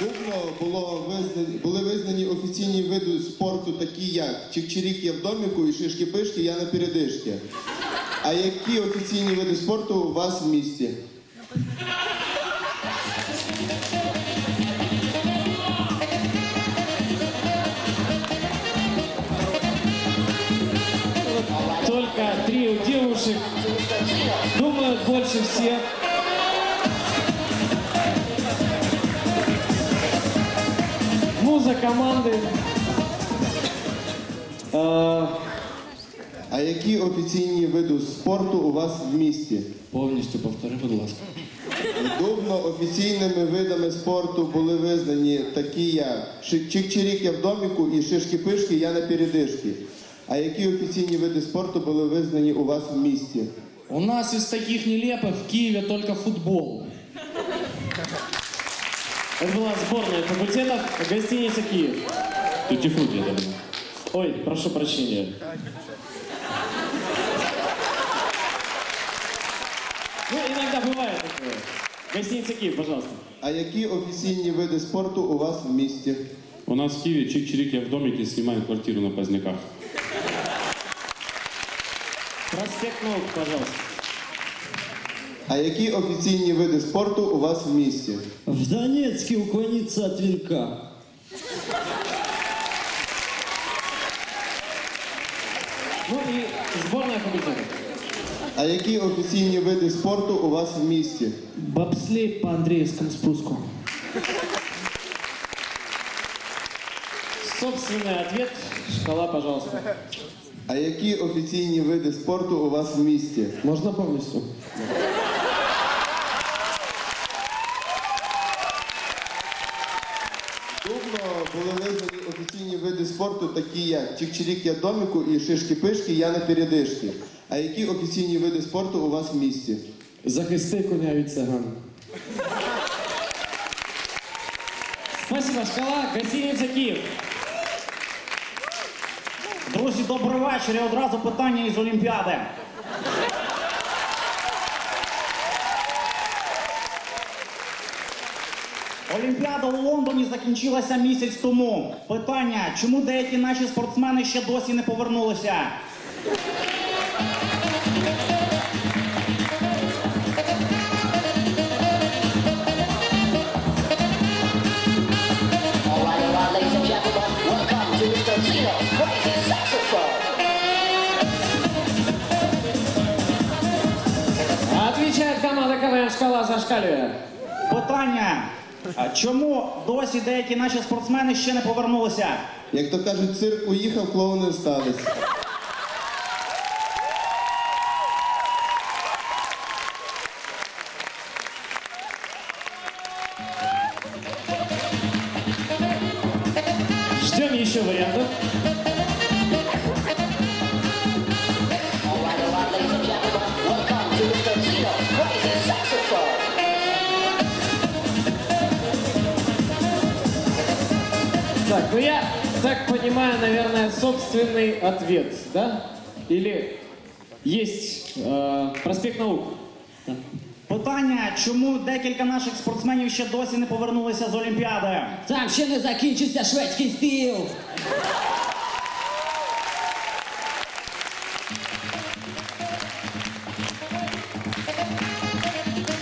Дубно було визнані, були визнані офіційні види спорту, такі як Чик-Чирік я в доміку і шишки-пишки я на передишки. А які офіційні види спорту у вас в місті? Только три девушек думают больше всех. Муза команды. Э, А які офіційні види спорту у вас в місті? Повністю повтори, будь ласка. Дубно офіційними видами спорту були визнані такі як Ши- Чик-Чирік я в доміку і шишки-пишки я на передишки. А які офіційні види спорту були визнані у вас в місті? У нас из таких нелепых в Киеве только футбол. Это была сборная факультетов гостиница Киев. Тутифрути, я думаю. Ой, прошу прощения. Ну, иногда бывает такое. Гостиница Киев, пожалуйста. А які офіційні види спорту у вас в місті? У нас в Киеве чик-чирик, я в домике снимаю квартиру на поздняках. Проспект Наук, пожалуйста. А які офіційні види спорту у вас в місті? В Донецке уклониться от венка. Ну и сборная факультетов. А які офіційні види спорту у вас в місті? Бобслей по Андреевскому спуску. Собственный ответ. Шкала, пожалуйста. А які офіційні види спорту у вас в місті? Можно полностью? Дубно були визнані офіційні види такі як Чик-Чирік я доміку і шишки-пишки я на передишки. А які офіційні види спорту у вас в місті? Захисти коня від циган. Спасибо, шкала. Гостиниця Київ. Друзі, добрий вечір. І одразу питання із Олімпіади. Олімпіада у Лондоні закінчилася місяць тому. Питання, чому деякі наші спортсмени ще досі не повернулися? Отвечает команда КВН «Шкала зашкалює». Питання, а чому досі деякі наші спортсмени ще не повернулися? Як то кажуть, цирк уїхав, клоуни остались. Ждем еще вариантов. Так, ну я так понимаю, наверное, собственный ответ, да? Или есть э, проспект наук? Питання, чому декілька наших спортсменів ще досі не повернулися з Олімпіади? Там ще не закінчився шведський стіл.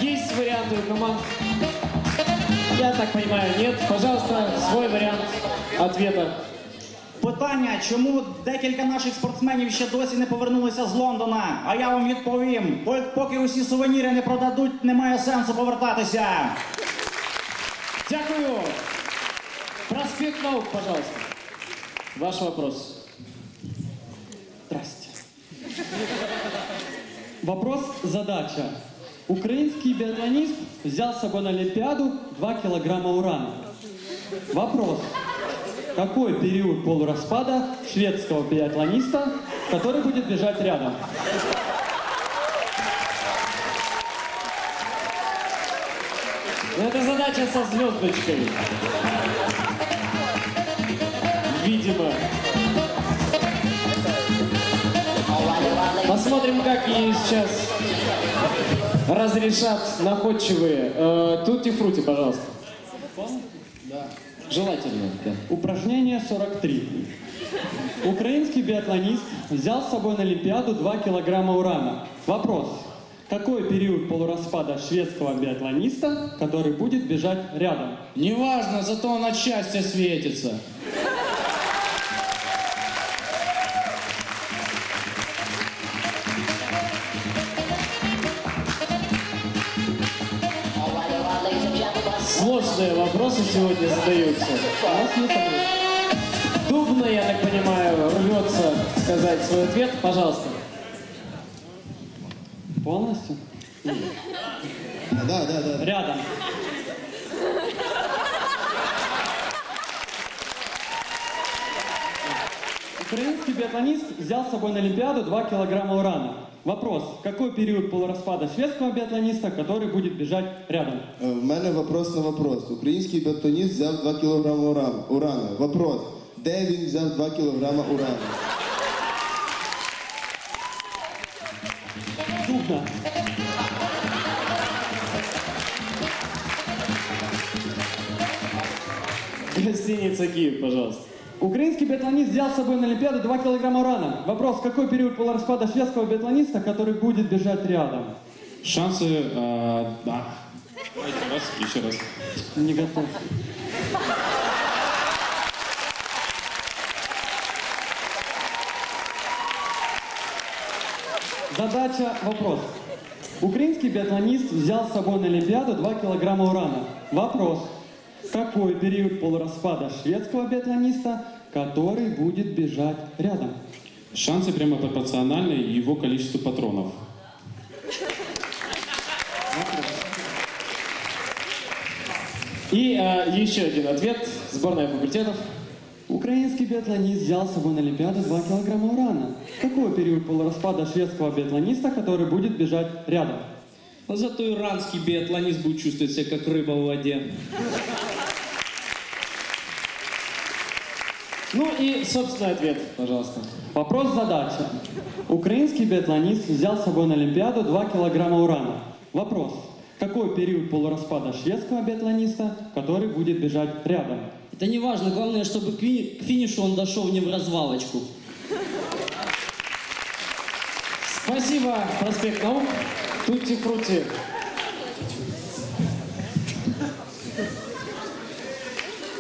Есть варианты у команд? Я так понимаю, нет. Пожалуйста, свой вариант Ответа. Питання, чому декілька наших спортсменів ще досі не повернулися з Лондона? А я вам відповім: По- поки усі сувеніри не продадуть, немає сенсу повертатися. Дякую. Проспект наук, пожалуйста. Ваш вопрос. Здрасте. Вопрос, задача. Украинский биатлонист взял с собой на Олимпиаду 2 килограмма урана. Вопрос. Какой период полураспада шведского биатлониста, который будет бежать рядом? Это задача со звездочкой. Видимо. Посмотрим, как ей сейчас разрешат находчивые. Э, Тутти фрути, пожалуйста. Желательно, да. Упражнение 43. Украинский биатлонист взял с собой на Олимпиаду 2 килограмма урана. Вопрос. Какой период полураспада шведского биатлониста, который будет бежать рядом? Неважно, зато он от счастья светится. Сложные вопросы сегодня задаются. У нас нет ответа. Дубна, я так понимаю, рвется сказать свой ответ. Пожалуйста. Полностью? Да, да, да. Рядом. Украинский биатлонист взял с собой на Олимпиаду 2 килограмма урана. Вопрос. Какой период полураспада шведского биатлониста, который будет бежать рядом? Е, В мене вопрос на вопрос. Український біатлоніст взяв 2 кг уран- урана. Вопрос. Де він взяв 2 кг урана? Дубна. Гостиница Киев, пожалуйста. Украинский биатлонист взял с собой на Олимпиаду 2 килограмма урана. Вопрос. Какой период полураспада шведского биатлониста, который будет бежать рядом? Шансы, э, да. Давайте раз, еще раз. Не готов. Задача вопрос. Украинский биатлонист взял с собой на Олимпиаду 2 килограмма урана. Вопрос. Какой период полураспада шведского биатлониста, который будет бежать рядом? Шансы прямо пропорциональны его количеству патронов. И э, еще один ответ. Сборная факультетов. Украинский биатлонист взял с собой на Олимпиаду 2 килограмма урана. Какой период полураспада шведского биатлониста, который будет бежать рядом? Но зато иранский биатлонист будет чувствовать себя как рыба в воде. Ну и собственный ответ, пожалуйста. Вопрос задача. Украинский биатлонист взял с собой на Олимпиаду 2 килограмма урана. Вопрос. Какой период полураспада шведского биатлониста, который будет бежать рядом? Это не важно, главное, чтобы к, финишу он дошел не в развалочку. Спасибо, проспект наук. Тутти-фрути.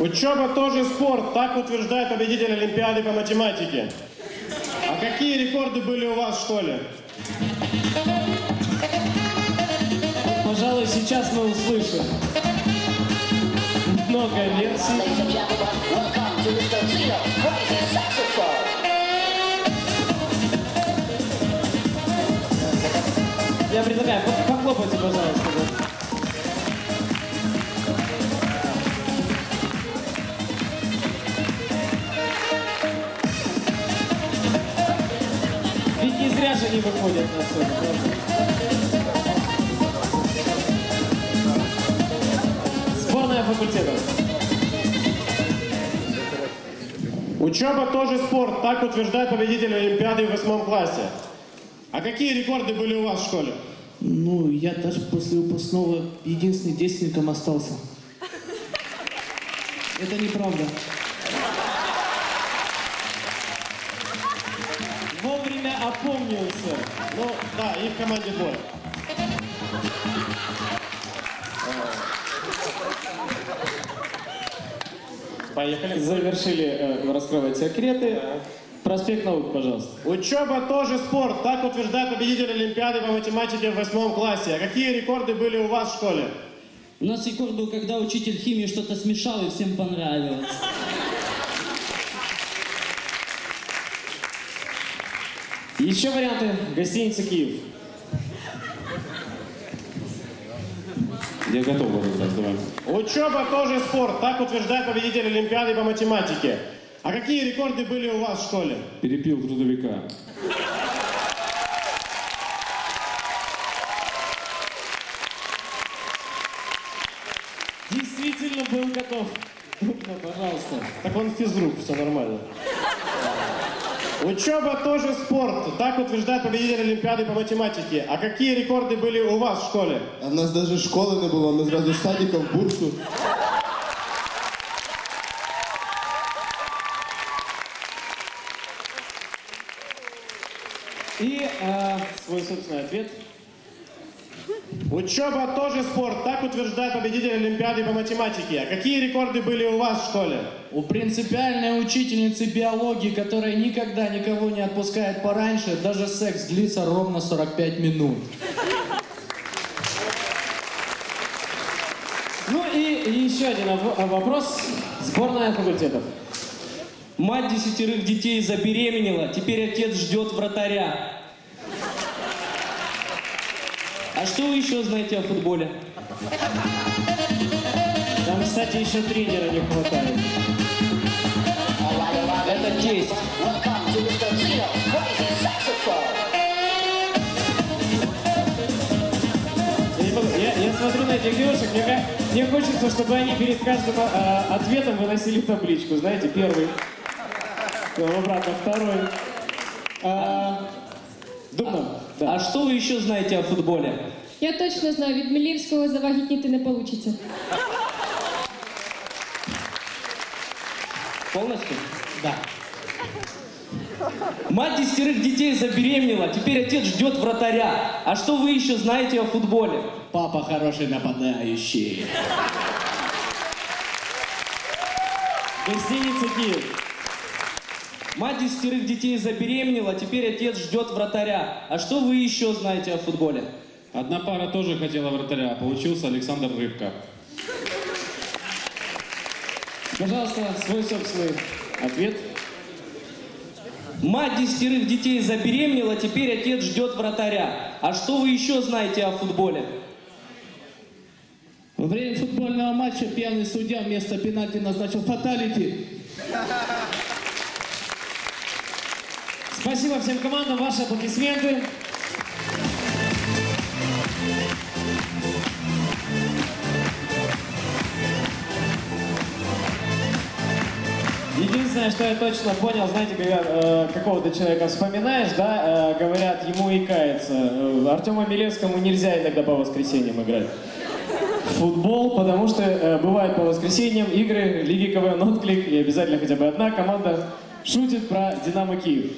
Учеба тоже спорт, так утверждает победитель Олимпиады по математике. А какие рекорды были у вас в школе? Пожалуй, сейчас мы услышим много версий. Я предлагаю, по- похлопайте, пожалуйста. Они выходят на сцену. Сборная факультетов. Учеба тоже спорт, так утверждает победитель Олимпиады в восьмом классе. А какие рекорды были у вас в школе? Ну, я даже после выпускного единственным десятником остался. Это неправда. Ну, да, их в команде двое. Поехали. Завершили э, раскрывать секреты. Проспект наук, пожалуйста. Учеба тоже спорт, так утверждает победитель Олимпиады по математике в восьмом классе. А какие рекорды были у вас в школе? У нас рекорд был, когда учитель химии что-то смешал и всем понравилось. Еще варианты. Гостиница Киев. Я готов раз, давай. Учеба тоже спорт, так утверждает победитель Олимпиады по математике. А какие рекорды были у вас в школе? Перепил трудовика. Действительно был готов. Дубна, пожалуйста. Так он физрук, все нормально. Учеба тоже спорт. Так утверждает победитель Олимпиады по математике. А какие рекорды были у вас в школе? А в нас даже школы не было, мы сразу з садика в бурсу. И э, свой собственный ответ Учеба тоже спорт, так утверждает победитель Олимпиады по математике. А какие рекорды были у вас в школе? У принципиальной учительницы биологии, которая никогда никого не отпускает пораньше, даже секс длится ровно 45 минут. Ну и еще один вопрос. Сборная факультетов. Мать десятерых детей забеременела, теперь отец ждет вратаря. А что вы еще знаете о футболе? Там, кстати, еще тренера не хватает. Это saxophone. Я, я- смотрю на этих девушек, мне, мне хочется, чтобы они перед каждым а, ответом выносили табличку. Знаете, первый, обратно второй. А, Дубнов, да. А что вы еще знаете о футболе? Я точно знаю, від Мілівського завагітніти не получиться. Полностью? Да. Мать десятерых детей забеременела, теперь отец ждет вратаря. А что вы еще знаете о футболе? Папа хороший нападающий. Гостиница Киев. Мать десятерых детей забеременела, теперь отец ждет вратаря. А что вы еще знаете о футболе? Одна пара тоже хотела вратаря, а получился Александр Рыбка. Пожалуйста, свой собственный ответ. Мать десятерых детей забеременела, теперь отец ждет вратаря. А что вы еще знаете о футболе? Во время футбольного матча пьяный судья вместо пенальти назначил фаталити. Спасибо всем командам, ваши аплодисменты. Единственное, что я точно понял, знаете, когда э, какого-то человека вспоминаешь, да, э, говорят, ему и кается. Э, Артему Милевскому нельзя иногда по воскресеньям играть. Футбол, потому что э, бывают по воскресеньям игры Лиги КВН «Отклик», и обязательно хотя бы одна команда шутит про «Динамо Киев».